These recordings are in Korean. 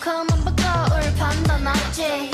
come on, but go, 울 판단 없지.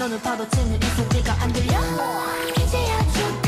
눈을 파도 치는 이 소리가 안 들려? 이제야 좀